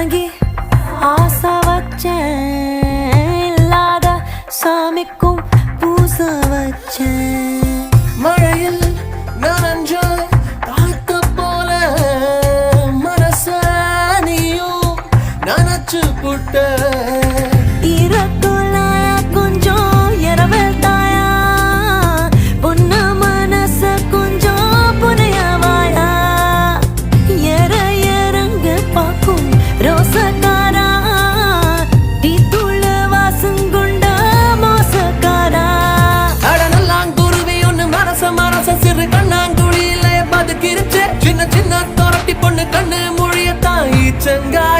வணங்கி ஆசா வச்சேன். இல்லாத சாமிக்கும் பூச வச்சேன். மழையில் நனைஞ்ச காத்த போல மனசானியும் நனச்சு புட்ட ரோசக்காரா தீத்துள்ள வாசங்குண்ட மோசக்காரா? அட நல்லாங்குருவி ஒண்ணு மனச மனச சிறு கண்ணாங்குழியில பதுக்கிருச்சு. சின்ன சின்ன தொரட்டி பொண்ணு கண்ணு மொழியத்தான் ஈச்சங்காய்